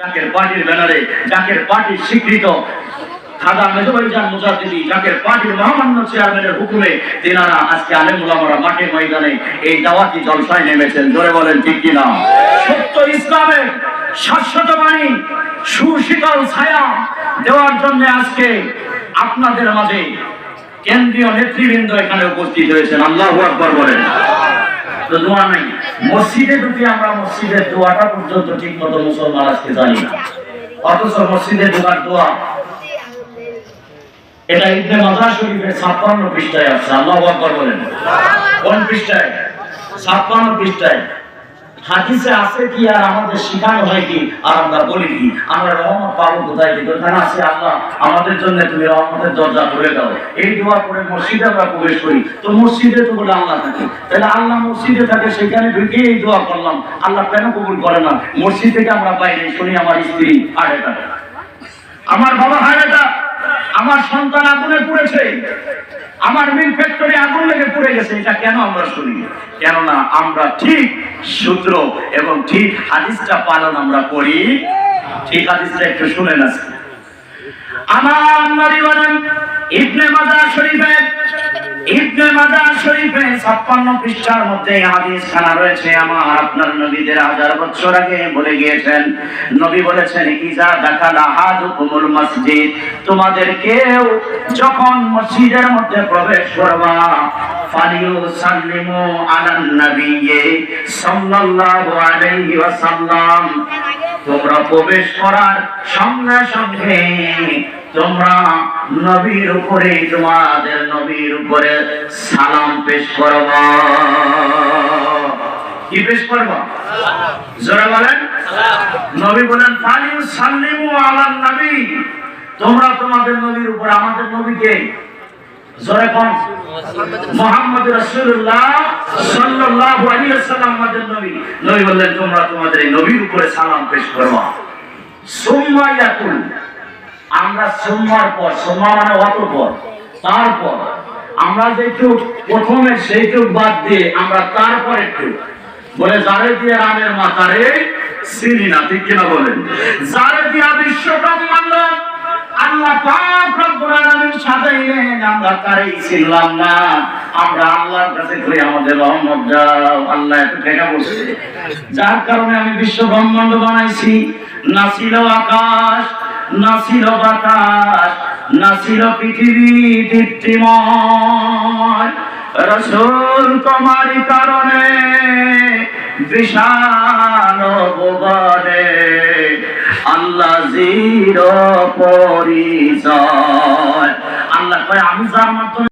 জাকের পার্টির ব্যানারে, জাকের পার্টির স্বীকৃত। খাজা মেজবাইজান মুজাদ্দিদি জাকের পার্টির মহামান্য চেয়ারম্যানের হুকুমে তেনারা আজকে আলেম ওলামারা মাঠে ময়দানে এই দাওয়াতি জলসায় নেমেছেন। জোরে বলেন, ঠিক কিনা? সত্য ইসলামের শাশ্বত বাণী, সুশীতল ছায়া দেওয়ার জন্য আজকে আপনাদের মাঝে কেন্দ্রীয় নেতৃবৃন্দ এখানে উপস্থিত হয়েছেন। আল্লাহ আকবর বলেন। তো দোয়া নাই। মসজিদে ঢুকে আমরা মসজিদের দোয়াটা পর্যন্ত ঠিক মতো মুসলমান আজকে জানি না। অথচ মসজিদে ঢোকার দোয়া, এটা ইবনে মাজার শরীফের ছাপ্পান্ন পৃষ্ঠায় আছে। আল্লাহ বলেন। কোন পৃষ্ঠায়? ছাপ্পান্ন পৃষ্ঠায়। হাদিসে আছে কি আর আমাদের শেখানো হয় কি? আর আমরা বলি কি? আমরা রহমত পাবো কোথায় কি? ওখানে আছে আল্লাহ? আমাদের জন্য তুমি রহমতের দরজা খুলে দাও। এই দোয়া করে মসজিদে আমরা প্রবেশ করি। তো মসজিদে তো বলে আল্লাহ থাকে। তাহলে আল্লাহ মসজিদে থাকে, সেখানে ঢুকে এই দোয়া করলাম। আল্লাহ কেন কবুল করে না? মসজিদ থেকে আমরা বাইরে শুনি, আমার স্ত্রী অ্যাটাক আমার বাবা অ্যাটাক আমার সন্তান আগুনে পুড়েছে। আমার মিল ফ্যাক্টরি আগুন লেগে পুড়ে গেছে, এটা কেন আমরা শুনি? কেননা আমরা ঠিক সূত্র এবং ঠিক হাদিসটা পালন আমরা করি। ঠিক হাদিসটা একটু শুনে না আমার নবী বলেন, ইবনে মাজাহ শরীফের ইবনে শরীফে 56 পৃষ্ঠার মধ্যে হাদিস খানা রয়েছে। আমার আপনার নবীদের হাজার বছর আগে বলে গিয়েছেন, নবী বলেছেন, ইজা দাখালা আহাদুকুমুল মসজিদ। তোমাদের কেউ যখন মসজিদের মধ্যে প্রবেশ করবা তোমরা প্রবেশ করার সঙ্গে সঙ্গে তোমরা নবীর উপরে, তোমাদের নবীর উপরে সালাম পেশ করবা কি পেশ করবা? জোরে বলেন। নবী বলেন ফালিউ সাল্লিমু আলান নবী। তোমরা তোমাদের নবীর উপরে, আমাদের নবীকে আমরা মানে তারপর আমরা প্রথমে সেইটুক বাদ দিয়ে আমরা তারপর একটু বলে, যারে দিয়ে রামের মাথারে চিনি না, ঠিক কিনা বলেন। যারে দিয়া বিশ্ব ব্রহ্মাণ্ড আল্লাহ রব্বুল আমরা ছিলাম না। আমরা আল্লাহর কাছে আমাদের রহমত দাও। আল্লাহ এত বসে যার কারণে আমি বিশ্ব ব্রহ্মাণ্ড বানাইছি। না ছিল আকাশ, না ছিল বাতাস, না ছিল পৃথিবী দীপ্তিময়। রসুল তোমারই কারণে, বিশাল ভুবনে আল্লাহ জিরো পরিচয়। আল্লাহ কয় আমি যার মাধ্যমে